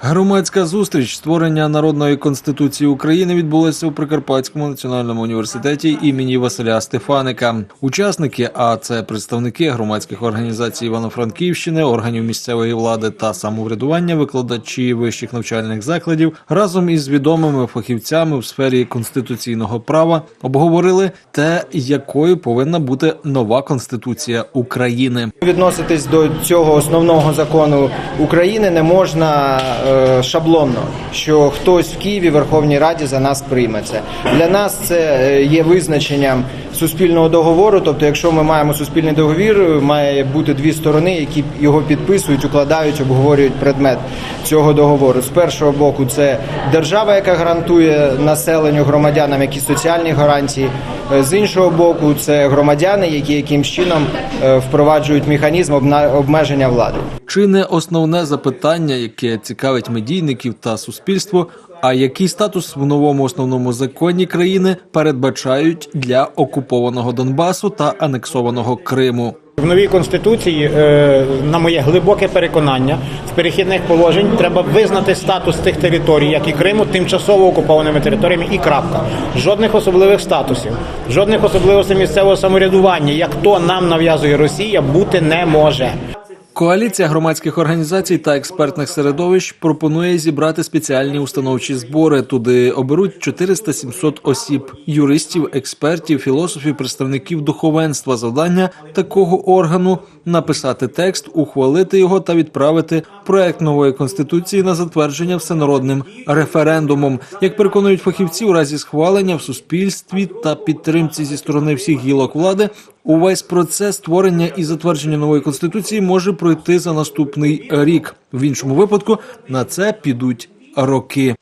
Громадська зустріч створення народної конституції України відбулася у Прикарпатському національному університеті імені Василя Стефаника. Учасники, а це представники громадських організацій Івано-Франківщини, органів місцевої влади та самоврядування, викладачі вищих навчальних закладів, разом із відомими фахівцями в сфері конституційного права обговорили те, якою повинна бути нова конституція України. Відноситись до цього основного закону України не можна шаблонно, що хтось в Києві Верховній Раді за нас прийме це. Для нас це е, є визначенням суспільного договору. Тобто, якщо ми маємо суспільний договір, має бути дві сторони, які його підписують, укладають, обговорюють предмет цього договору. З першого боку, це держава, яка гарантує населенню громадянам якісь соціальні гарантії. Е, З іншого боку, це громадяни, які якимсь чином е, впроваджують механізм обмеження влади. Чи не основне запитання, яке цікавить медійників та суспільство, а який статус в новому основному законі країни передбачають для окупованого Донбасу та анексованого Криму? В новій конституції, е, на моє глибоке переконання, в перехідних положень треба визнати статус тих територій, як і Криму, тимчасово окупованими територіями, і крапка. Жодних особливих статусів, жодних особливостей місцевого самоврядування, як то нам нав'язує Росія, бути не може. Коаліція громадських організацій та експертних середовищ пропонує зібрати спеціальні установчі збори. Туди оберуть 400-700 осіб, юристів, експертів, філософів, представників духовенства. Завдання такого органу написати текст, ухвалити його та відправити проект нової конституції на затвердження всенародним референдумом. Як переконують фахівці, у разі схвалення в суспільстві та підтримці зі сторони всіх гілок влади. Увесь процес створення і затвердження нової конституції може пройти за наступний рік. В іншому випадку на це підуть роки.